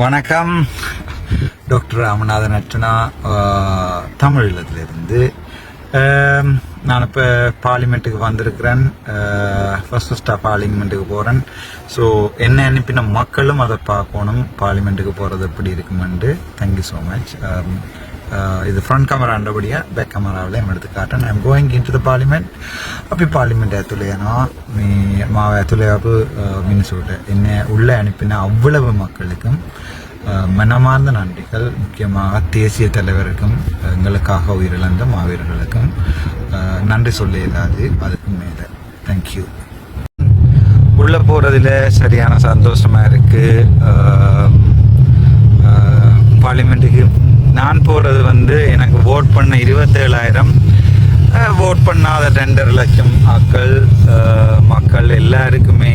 வணக்கம். டாக்டர் ராமநாதன் அர்ச்சனா தமிழகத்திலிருந்து நான் இப்போ பார்லிமெண்ட்டுக்கு வந்திருக்கிறேன். ஃபர்ஸ்ட் ஃபஸ்ட்டாக பார்லிமெண்ட்டுக்கு போகிறேன் ஸோ என்ன அனுப்பின மக்களும் அதை பார்க்கணும். பார்லிமெண்ட்டுக்கு போகிறது எப்படி இருக்குமெண்டு தேங்க்யூ ஸோ மச் Uh, இது ஃப்ரண்ட் கேமரா அண்டபடியாக பேக் கேமராவிலையும் எடுத்து காட்டேன் I going into the parliament அப்படி பார்லிமெண்ட் ஏத்துலையானோ மீ மாவை ஏத்துலையாப்பு uh, மீன் சொல்லிட்டு என்னை உள்ளே அனுப்பின அவ்வளவு மக்களுக்கும் uh, மனமார்ந்த நன்றிகள். முக்கியமாக தேசிய தலைவருக்கும் எங்களுக்காக உயிரிழந்த மாவீரர்களுக்கும் நன்றி சொல்ல இயலாது அதுக்கும் மேலே. தேங்க்யூ உள்ளே போகிறதுல சரியான சந்தோஷமாக இருக்குது பார்லிமெண்ட்டுக்கு நான் போகிறது வந்து எனக்கு ஓட் பண்ண இருபத்தேழாயிரம். ஓட் பண்ணாத ரெண்டரை லட்சம் மக்கள் மக்கள் எல்லாருக்குமே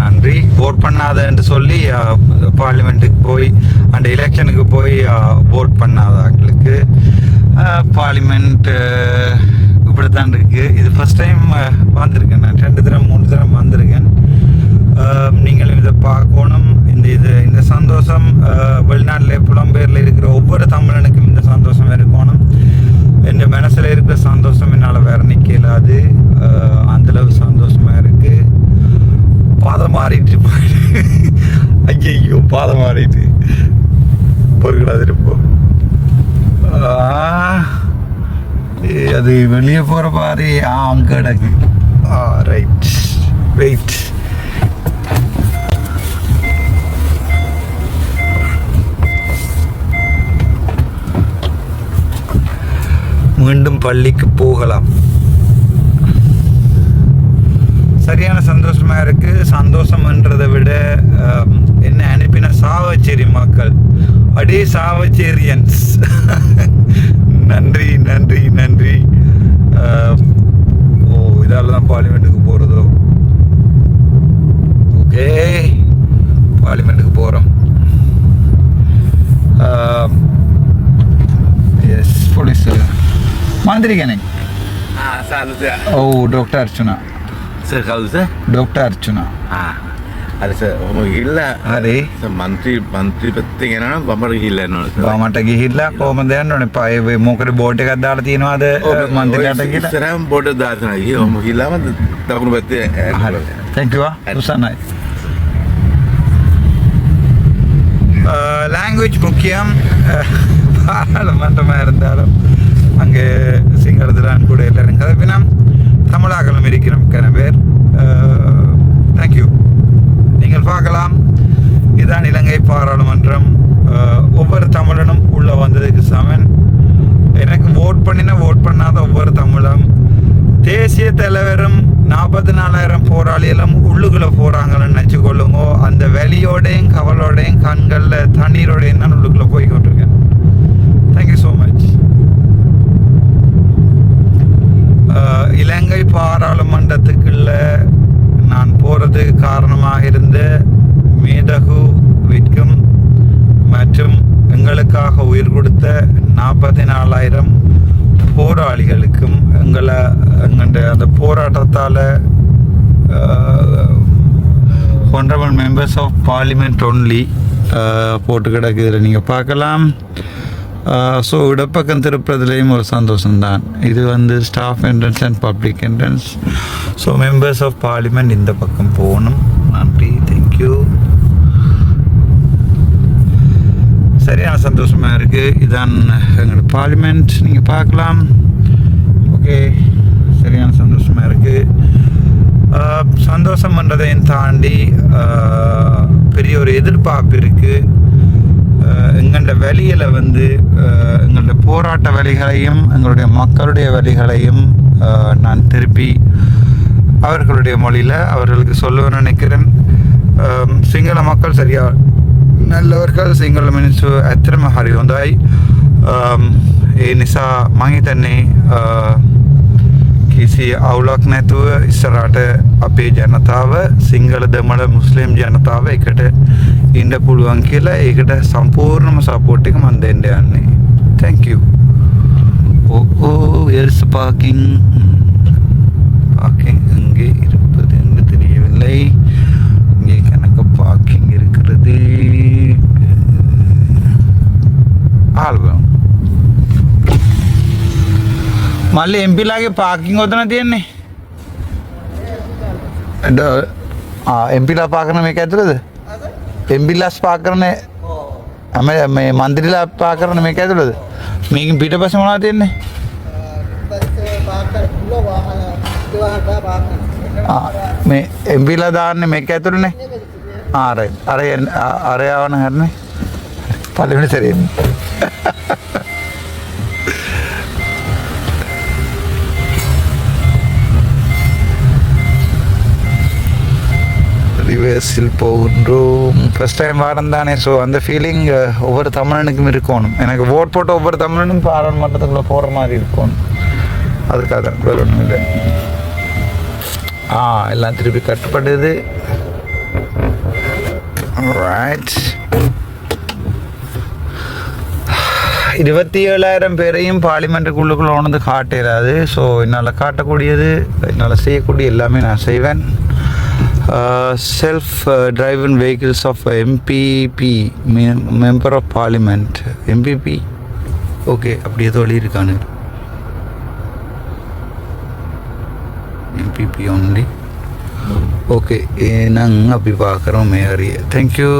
நன்றி. ஓட் பண்ணாதன்னு சொல்லி பார்லிமெண்ட்டுக்கு போய் அந்த எலெக்ஷனுக்கு போய் ஓட் பண்ணாதவங்களுக்கு பார்லிமெண்ட் இப்படித்தான் இருக்குது இது ஃபஸ்ட் டைம் வந்திருக்கேன் நான். ரெண்டு தரம் மூணு தரம் வந்திருக்கேன். நீங்களும் இதை பார்க்கணும். இது. இந்த சந்தோஷம் வெளிநாட்டில் புலம்பெயரில் இருக்கிற ஒவ்வொரு தமிழனுக்கும் இந்த சந்தோஷம் இருக்கணும். என் மனசில் இருக்கிற சந்தோஷம் என்னால் வேற நிற்கல அது அந்தளவு சந்தோஷமாக சந்தோஷமா இருக்கு. பாதம் மாறிட்டு போயிட்டு ஐயோ பாதம் மாறிட்டு. பொருளாது இருப்போம் ஏய், அது வெளியே போகிற பாரு. ஆ அங்க கிடக்கு. ஆ ரைட் வெயிட் மீண்டும் பள்ளிக்கு போகலாம். சரியான சந்தோஷமா இருக்கு. சந்தோஷம்ன்றதை விட என்ன அனுப்பின சாவச்சேரி மக்கள். அடே சாவச்சேரியன்ஸ். நன்றி நன்றி நன்றி. ஓ இதால தான் பார்லிமெண்ட்டுக்கு போகிறதோ ஓகே తిరిగాను ఓ ಡಾಕ್ಟರ್ ಅರ್ಚನಾ ಸರ್ ಹೌದು ಸರ್ ಡಾಕ್ಟರ್ ಅರ್ಚನಾ ಹಾಂ ಅದೇ ಸರ್ ಇಲ್ಲ ಅದೇ ಮಂತ್ರಿ ಮಂತ್ರಿ ಪತ್ತಿಗೆ ಬೊಮ್ಮಟಗಿ ಇಲ್ಲ ನೋಡಿ ಬೊಮ್ಮಟಗಿ ಇಲ್ಲ ಕೋಮದ ನೋಡಪ್ಪ ಮೂಕರಿ ಬೋಟಿಗೆ ಅದ್ದಾಡ್ತೀನೋ ಅದು ಮಂತ್ರಿ ಆಟಕ್ಕೆ ಸರ್ ಬೋಟ್ ಅದ್ದಾಡ್ತಾನೆ ಈ ಇಲ್ಲ ಮತ್ತು ತಗೊಂಡು ಬತ್ತೆ ಥ್ಯಾಂಕ್ ಯು ಹುಸನ್ ലാംഗ്വേജ് മുഖ്യം പാടാളും മറ്റമായിരുന്നാലും அங்கே சிங்களத்துலான் கூட எல்லாரும் கதப்பினம் தமிழாக்களும் இருக்கிறோம் கன பேர். தேங்க்யூ நீங்கள் பார்க்கலாம். இதுதான் இலங்கை பாராளுமன்றம். ஒவ்வொரு தமிழனும் உள்ளே வந்ததுக்கு சமன். எனக்கு ஓட் பண்ணினா ஓட் பண்ணாத ஒவ்வொரு தமிழும். தேசிய தலைவரும் நாற்பத்தி நாலாயிரம் போராளிகளும் உள்ளுக்குள்ளே போகிறாங்கன்னு நினச்சிக்கொள்ளுங்க. அந்த வெளியோடையும் கவலோடையும் காரணமாக இருந்த மேதகு விற்கும் மற்றும் எங்களுக்காக உயிர் கொடுத்த நாற்பத்தி நாலாயிரம் போராளிகளுக்கும் எங்களை எங்கள்ட அந்த போராட்டத்தால் honourable members of parliament only போட்டு கிடக்கு. இதில் நீங்கள் பார்க்கலாம். ஸோ இடப்பக்கம் திருப்புறதுலேயும் ஒரு சந்தோஷம்தான். இது வந்து staff entrance and public entrance so members of parliament இந்த பக்கம் போகணும். நன்றி. தேங்க்யூ சரியான சந்தோஷமாக இருக்குது இதான் எங்களோட பார்லிமெண்ட் நீங்கள் பார்க்கலாம். ஓகே சரியான சந்தோஷமாக இருக்குது சந்தோஷம் பண்ணுறதையும் தாண்டி பெரிய ஒரு எதிர்பார்ப்பு இருக்குது எங்களோட வழியில் வந்து எங்களோட போராட்ட வழிகளையும் எங்களுடைய மக்களுடைய வழிகளையும் நான் திருப்பி அவர்களுடைய மொழியில் அவர்களுக்கு சொல்ல நினைக்கிறேன் ஆம், சிங்கள மக்கள் சரியா நல்லவர்கள் සිංහල මිනිස්සු ඇත්තරම හරි හොඳයි Um, ඒ නිසා මහිතන්නේ කිසි අවුලක් නැතුව ඉස්සරට අපේ ජනතාව සිංහල දෙමළ මුස්ලිම් ජනතාව එකට ඉන්ඩ පුළුවන් කියලා ඒකට සම්පූර්ණම සපෝට් එක මන් දෙන්න යන්නේ තැංකූ ஓ எர்ஸ் பார்க்கிங் பார்க்கிங் මල්ලි එම්පිලාගේ පාකින් ඔතන තියෙන්නේ. එම්පිලා පාකරන මේක ඇතුළද? එම්බිල්ලස් පා කරන ඇම මේ මන්දිරිලා පා කරන මේක ඇතුළද? මේකින් පිට පස මොනා තියෙන්නේ මේ එම්බිලා දාන්න මේක ඇතුළනේ. ආරයි අර අරයාවන හැරන්නේ. පලවෙනි සරෙන් ரிவர்ஸில் போகின்றோம். ஃபஸ்ட் டைம் வாரம் தானே. ஸோ அந்த ஃபீலிங் ஒவ்வொரு தமிழனுக்கும் இருக்கணும். எனக்கு ஓட் போட்ட ஒவ்வொரு தமிழனும் பாராளுமன்றத்துக்குள்ளே போகிற மாதிரி இருக்கணும். அதுக்காக தான். வேறு ஒன்றும் இல்லை. ஆ எல்லாம் திருப்பி கட்டுப்படுது. ரைட் இருபத்தி ஏழாயிரம் பேரையும் பார்லிமெண்ட்டுக்குள்ளுக்குள்ள ஒன்று காட்டிடாது ஸோ என்னால் காட்டக்கூடியது என்னால் செய்யக்கூடிய எல்லாமே நான் செய்வேன். Self driven vehicles of MPP member of parliament MPP okay அப்படி ஏதோ எழுதியிருக்கானு. எம்பிபி ஒன்லி ஓகே நாங்கள் அப்படி பார்க்குறோம் மேரி தேங்க்யூ